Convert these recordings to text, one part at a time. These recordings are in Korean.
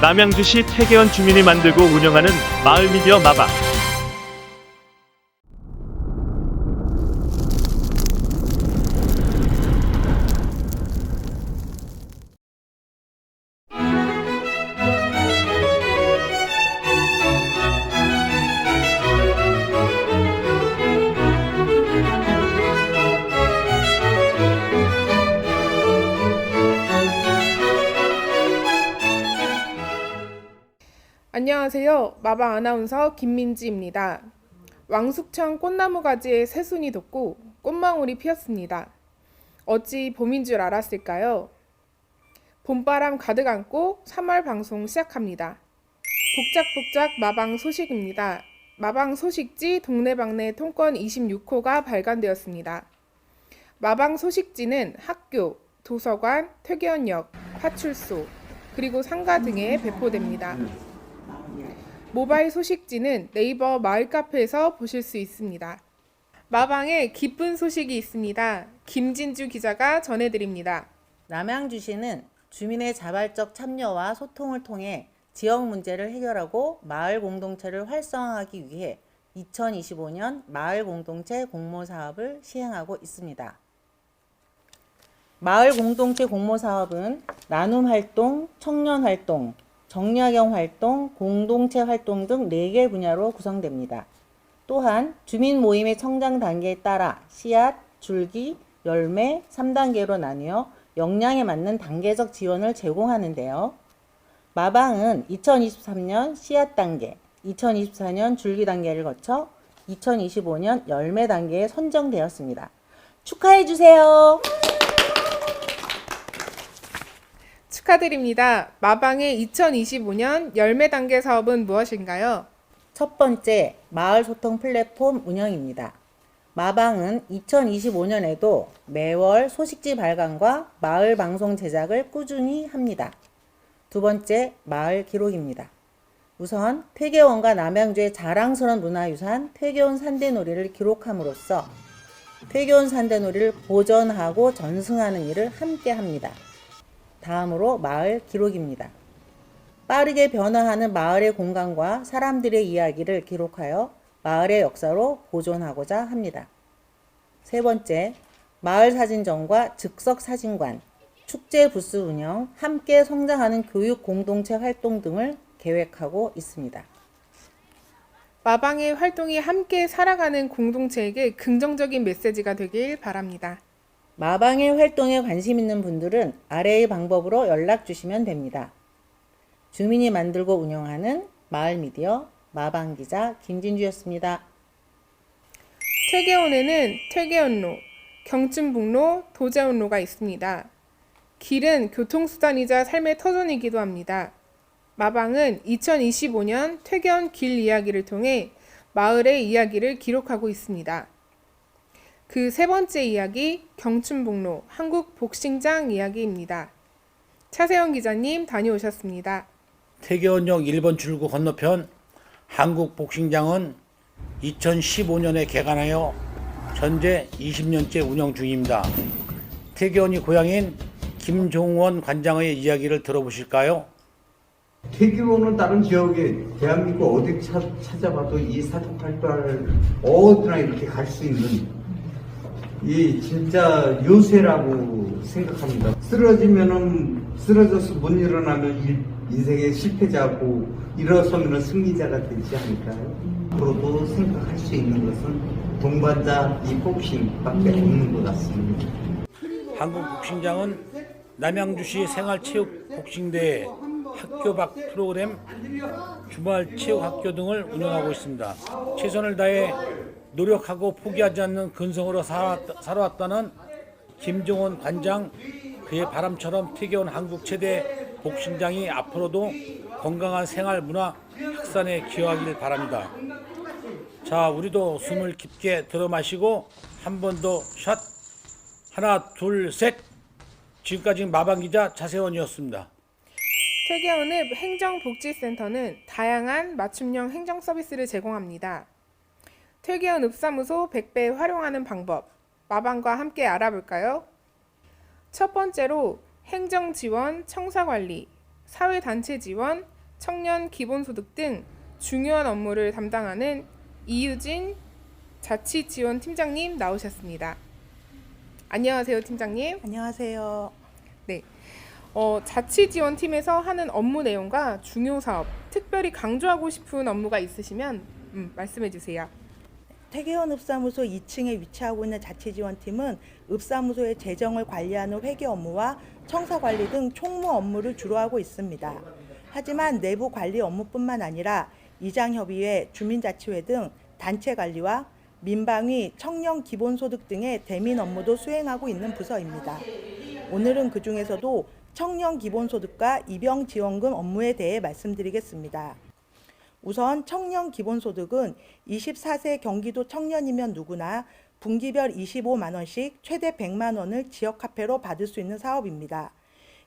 남양주시 태계원 주민이 만들고 운영하는 마을 미디어 마방. 안녕하세요. 마방 아나운서 김민지입니다. 왕숙천 꽃나무 가지에 새순이 돋고 꽃망울이 피었습니다. 어찌 봄인 줄 알았을까요? 봄바람 가득 안고 3월 방송 시작합니다. 복작복작 마방 소식입니다. 마방 소식지 동네방네 통권 26호가 발간되었습니다. 마방 소식지는 학교, 도서관, 퇴계원역, 파출소, 그리고 상가 등에 배포됩니다. 모바일 소식지는 네이버 마을 카페에서 보실 수 있습니다. 마방에 기쁜 소식이 있습니다. 김진주 기자가 전해드립니다. 남양주시는 주민의 자발적 참여와 소통을 통해 지역 문제를 해결하고 마을 공동체를 활성화하기 위해 2025년 마을 공동체 공모 사업을 시행하고 있습니다. 마을 공동체 공모 사업은 나눔 활동, 청년 활동, 정약용 활동, 공동체 활동 등 4개 분야로 구성됩니다. 또한 주민 모임의 성장 단계에 따라 씨앗, 줄기, 열매 3단계로 나뉘어 역량에 맞는 단계적 지원을 제공하는데요. 마방은 2023년 씨앗 단계, 2024년 줄기 단계를 거쳐 2025년 열매 단계에 선정되었습니다. 축하해 주세요. 축하드립니다. 마방의 2025년 열매 단계 사업은 무엇인가요? 첫 번째, 마을 소통 플랫폼 운영입니다. 마방은 2025년에도 매월 소식지 발간과 마을 방송 제작을 꾸준히 합니다. 두 번째, 마을 기록입니다. 우선 퇴계원과 남양주의 자랑스러운 문화유산 퇴계원 산대놀이를 기록함으로써 퇴계원 산대놀이를 보존하고 전승하는 일을 함께 합니다. 다음으로 마을 기록입니다. 빠르게 변화하는 마을의 공간과 사람들의 이야기를 기록하여 마을의 역사로 보존하고자 합니다. 세 번째, 마을 사진전과 즉석 사진관, 축제 부스 운영, 함께 성장하는 교육 공동체 활동 등을 계획하고 있습니다. 마방의 활동이 함께 살아가는 공동체에게 긍정적인 메시지가 되길 바랍니다. 마방의 활동에 관심 있는 분들은 아래의 방법으로 연락 주시면 됩니다. 주민이 만들고 운영하는 마을 미디어 마방 기자 김진주였습니다. 퇴계원에는 퇴계원로, 경춘북로, 도제원로가 있습니다. 길은 교통수단이자 삶의 터전이기도 합니다. 마방은 2025년 퇴계원 길 이야기를 통해 마을의 이야기를 기록하고 있습니다. 그 세 번째 이야기, 경춘북로 한국 복싱장 이야기입니다. 차세영 기자님 다녀오셨습니다. 태계원역 1번 출구 건너편 한국 복싱장은 2015년에 개관하여 현재 20년째 운영 중입니다. 태계원이 고향인 김종원 관장의 이야기를 들어보실까요? 태교는 다른 지역에 대한민국 어디 차, 찾아봐도 이 활동을 어디나 이렇게 갈 수 있는 이 진짜 요새라고 생각합니다. 쓰러지면은 쓰러져서 못 일어나면 일- 인생의 실패자고 일어서면 승리자가 되지 않을까요? 앞으로도 생각할 수 있는 것은 동반자 이 복싱밖에 없는 것 같습니다. 한국 복싱장은 남양주시 생활체육 복싱대회 학교 밖 프로그램 주말 체육학교 등을 운영하고 있습니다. 최선을 다해 노력하고 포기하지 않는 근성으로 살아왔- 살아왔다는 김종원 관장 그의 바람처럼 태계원 한국 최대 복싱장이 앞으로도 건강한 생활 문화 확산에 기여하길 바랍니다. 자, 우리도 숨을 깊게 들어 마시고 한 번 더 샷. 하나, 둘, 셋. 지금까지 마방 기자 차세원이었습니다. 퇴계원읍 행정복지센터는 다양한 맞춤형 행정 서비스를 제공합니다. 퇴계원 읍사무소 100배 활용하는 방법, 마방과 함께 알아볼까요? 첫 번째로 행정 지원 청사 관리, 사회 단체 지원, 청년 기본소득 등 중요한 업무를 담당하는 이유진 자치지원 팀장님 나오셨습니다. 안녕하세요, 팀장님. 안녕하세요. 네. 어, 자치지원팀에서 하는 업무 내용과 중요 사업, 특별히 강조하고 싶은 업무가 있으시면 음, 말씀해 주세요. 태계원 읍사무소 2층에 위치하고 있는 자치지원팀은 읍사무소의 재정을 관리하는 회계 업무와 청사 관리 등 총무 업무를 주로 하고 있습니다. 하지만 내부 관리 업무뿐만 아니라 이장협의회, 주민자치회 등 단체 관리와 민방위, 청년 기본소득 등의 대민 업무도 수행하고 있는 부서입니다. 오늘은 그 중에서도 청년 기본소득과 입영 지원금 업무에 대해 말씀드리겠습니다. 우선 청년 기본소득은 24세 경기도 청년이면 누구나 분기별 25만 원씩 최대 100만 원을 지역 화폐로 받을 수 있는 사업입니다.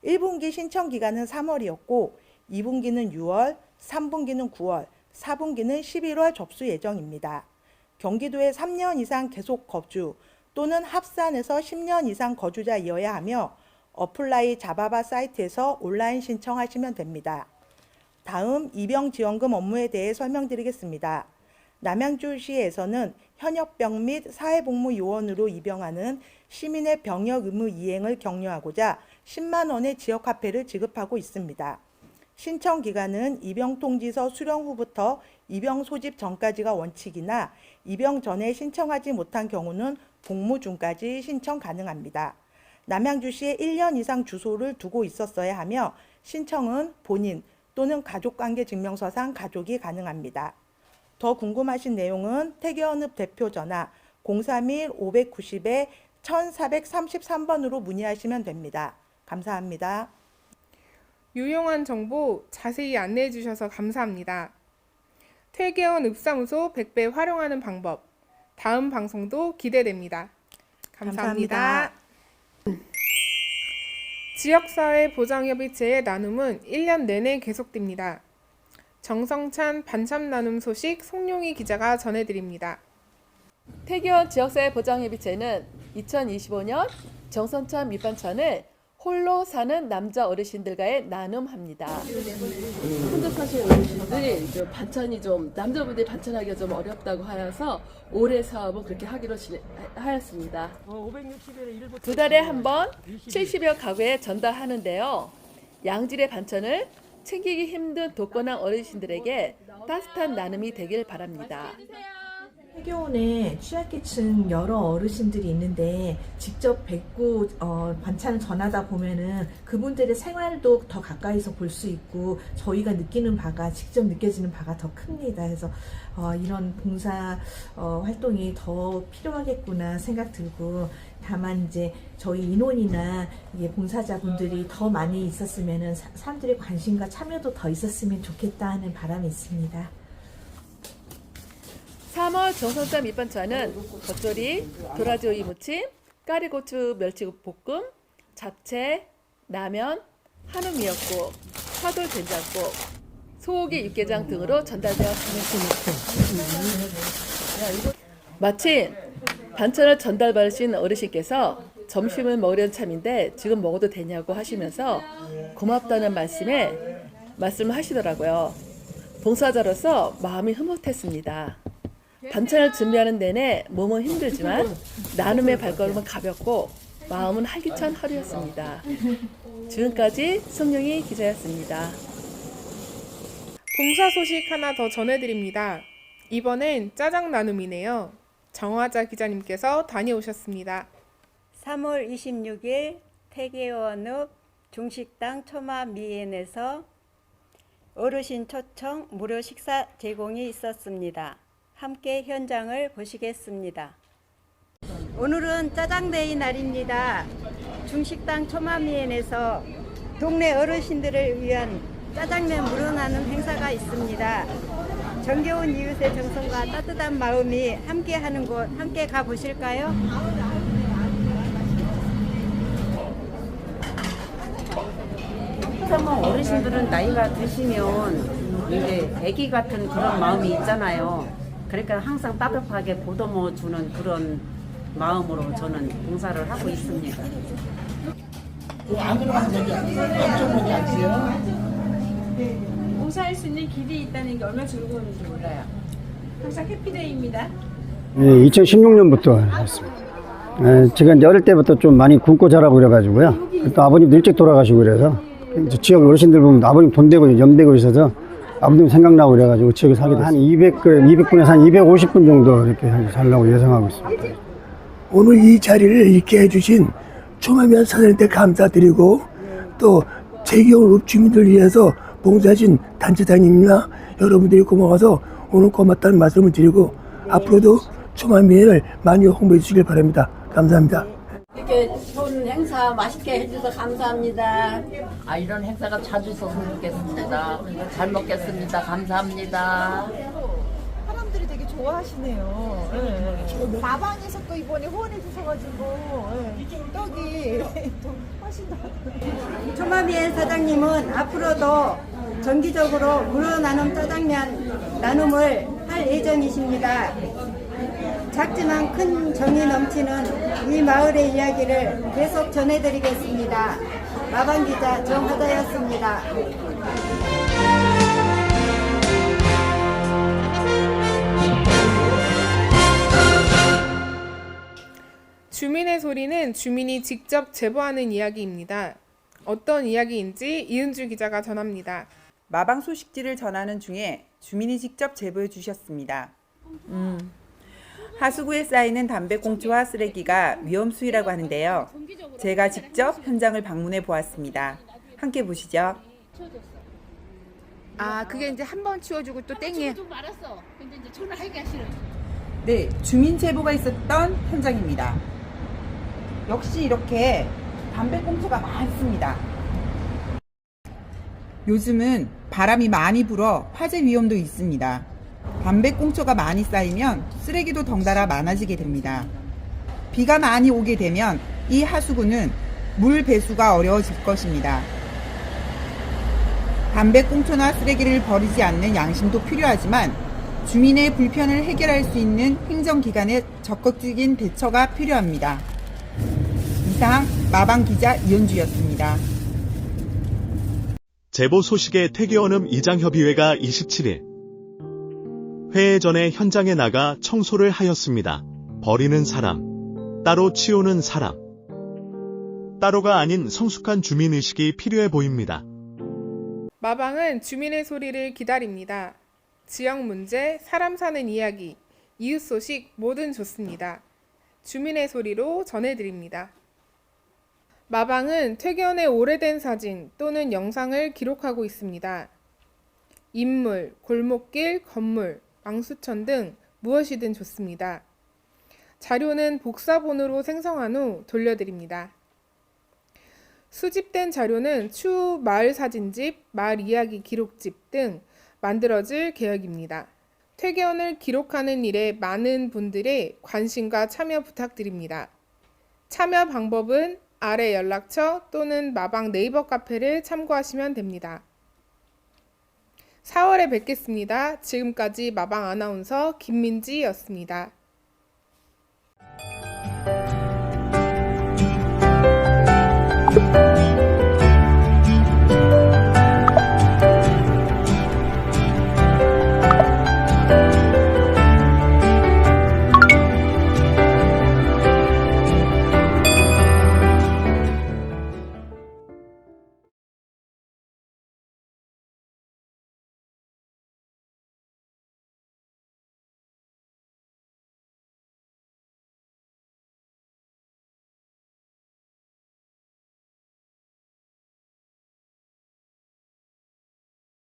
1분기 신청 기간은 3월이었고 2분기는 6월, 3분기는 9월, 4분기는 11월 접수 예정입니다. 경기도에 3년 이상 계속 거주 또는 합산해서 10년 이상 거주자이어야 하며 어플라이 자바바 사이트에서 온라인 신청하시면 됩니다. 다음 입영지원금 업무에 대해 설명드리겠습니다. 남양주시에서는 현역병 및 사회복무 요원으로 입영하는 시민의 병역 의무 이행을 격려하고자 10만 원의 지역 화폐를 지급하고 있습니다. 신청 기간은 입영 통지서 수령 후부터 입영 소집 전까지가 원칙이나 입영 전에 신청하지 못한 경우는 복무 중까지 신청 가능합니다. 남양주시에 1년 이상 주소를 두고 있었어야 하며 신청은 본인 또는 가족관계 증명서상 가족이 가능합니다. 더 궁금하신 내용은 태계원읍 대표 전화 031-590에 1433번으로 문의하시면 됩니다. 감사합니다. 유용한 정보 자세히 안내해 주셔서 감사합니다. 퇴계원 읍사무소 100배 활용하는 방법. 다음 방송도 기대됩니다. 감사합니다. 감사합니다. 지역사회 보장협의체의 나눔은 1년 내내 계속됩니다. 정성찬 반참 나눔 소식 송룡희 기자가 전해드립니다. 태기원 지역사회 보장협의체는 2025년 정선찬 밑반찬을 홀로 사는 남자 어르신들과의 나눔합니다. 혼자 사시는 어르신들이 이제 반찬이 좀 남자분들이 반찬하기가 좀 어렵다고 하여서 올해 사업은 그렇게 하기로 지- 하였습니다. 두 달에 한 번 70여 가구에 전달하는데요. 양질의 반찬을 챙기기 힘든 독거남 어르신들에게 따뜻한 나눔이 되길 바랍니다. 해교원에 취약계층 여러 어르신들이 있는데 직접 뵙고 어, 반찬을 전하다 보면은 그분들의 생활도 더 가까이서 볼 수 있고 저희가 느끼는 바가 직접 느껴지는 바가 더 큽니다. 그래서 어, 이런 봉사 어, 활동이 더 필요하겠구나 생각 들고 다만 이제 저희 인원이나 봉사자분들이 더 많이 있었으면은 사- 사람들의 관심과 참여도 더 있었으면 좋겠다 하는 바람이 있습니다. 3월 정선찬 밑반찬은 겉절이, 도라지 오이 무침, 까리고추 멸치볶음, 잡채, 라면, 한우 미역국, 화돌 된장국, 소고기 육개장 등으로 전달되었습니다. 마침 반찬을 전달받으신 어르신께서 점심을 먹으려는 참인데 지금 먹어도 되냐고 하시면서 고맙다는 말씀에 말씀을 하시더라고요. 봉사자로서 마음이 흐뭇했습니다. 반찬을 준비하는 내내 몸은 힘들지만 나눔의 발걸음은 가볍고 마음은 활기찬 하루였습니다. 지금까지 성룡이 기자였습니다. 봉사 소식 하나 더 전해드립니다. 이번엔 짜장 나눔이네요. 정화자 기자님께서 다녀오셨습니다. 3월 26일 태계원읍 중식당 초마 미엔에서 어르신 초청 무료 식사 제공이 있었습니다. 함께 현장을 보시겠습니다. 오늘은 짜장데이 날입니다. 중식당 초마미엔에서 동네 어르신들을 위한 짜장면 무료 나눔 행사가 있습니다. 정겨운 이웃의 정성과 따뜻한 마음이 함께하는 곳 함께 가 보실까요? 그러면 어르신들은 나이가 드시면 이제 아기 같은 그런 마음이 있잖아요. 그러니까 항상 따뜻하게 보듬어 주는 그런 마음으로 저는 봉사를 하고 있습니다. 안 들어가서 여기 안쪽 먼저 앉으세요. 봉사할 수 있는 길이 있다는 게 얼마나 즐거운지 몰라요. 항상 해피데이입니다. 예, 2016년부터 했습니다. 예, 제가 어릴 때부터 좀 많이 굶고 자라고 그래가지고요. 또 아버님도 일찍 돌아가시고 그래서 지역 어르신들 보면 아버님 돈 되고 염되고 있어서 아버님 생각나고 그래가지고 지역에 됐어요. 한 200, 200분에서 한 250분 정도 이렇게 살라고 예상하고 있습니다. 오늘 이 자리를 이렇게 해주신 초마면 사장님께 감사드리고 또 재기온 주민들 위해서 봉사하신 단체장님이나 여러분들이 고마워서 오늘 고맙다는 말씀을 드리고 앞으로도 초마면을 많이 홍보해 주시길 바랍니다. 감사합니다. 이렇게 좋은 행사 맛있게 해주셔서 감사합니다. 아 이런 행사가 자주 있었으면 좋겠습니다. 잘 먹겠습니다. 감사합니다. 사람들이 되게 좋아하시네요. 네. 마방에서 또 이번에 후원해 주셔가지고 네. 떡이 또 훨씬 더. 초마비엔 사장님은 앞으로도 정기적으로 무료 나눔 짜장면 나눔을 할 예정이십니다. 작지만 큰 정이 넘치는 이 마을의 이야기를 계속 전해드리겠습니다. 마방 기자 정하다였습니다. 주민의 소리는 주민이 직접 제보하는 이야기입니다. 어떤 이야기인지 이은주 기자가 전합니다. 마방 소식지를 전하는 중에 주민이 직접 제보해 주셨습니다. 음, 하수구에 쌓이는 담배꽁초와 쓰레기가 위험수위라고 하는데요. 제가 직접 현장을 방문해 보았습니다. 함께 보시죠. 아 그게 이제 한 번 치워주고 또 땡이에요. 좀 말았어. 근데 이제 전화 하기가 싫어. 네, 주민 제보가 있었던 현장입니다. 역시 이렇게 담배꽁초가 많습니다. 요즘은 바람이 많이 불어 화재 위험도 있습니다. 담배 꽁초가 많이 쌓이면 쓰레기도 덩달아 많아지게 됩니다. 비가 많이 오게 되면 이 하수구는 물 배수가 어려워질 것입니다. 담배 꽁초나 쓰레기를 버리지 않는 양심도 필요하지만 주민의 불편을 해결할 수 있는 행정기관의 적극적인 대처가 필요합니다. 이상 마방 기자 이현주였습니다. 제보 소식에 태계원음 이장협의회가 27일 회의 전에 현장에 나가 청소를 하였습니다. 버리는 사람, 따로 치우는 사람. 따로가 아닌 성숙한 주민의식이 필요해 보입니다. 마방은 주민의 소리를 기다립니다. 지역 문제, 사람 사는 이야기, 이웃 소식 뭐든 좋습니다. 주민의 소리로 전해드립니다. 마방은 퇴견의 오래된 사진 또는 영상을 기록하고 있습니다. 인물, 골목길, 건물, 왕수천 등 무엇이든 좋습니다. 자료는 복사본으로 생성한 후 돌려드립니다. 수집된 자료는 추후 마을 사진집, 마을 이야기 기록집 등 만들어질 계획입니다. 퇴견을 기록하는 일에 많은 분들의 관심과 참여 부탁드립니다. 참여 방법은 아래 연락처 또는 마방 네이버 카페를 참고하시면 됩니다. 4월에 뵙겠습니다. 지금까지 마방 아나운서 김민지였습니다.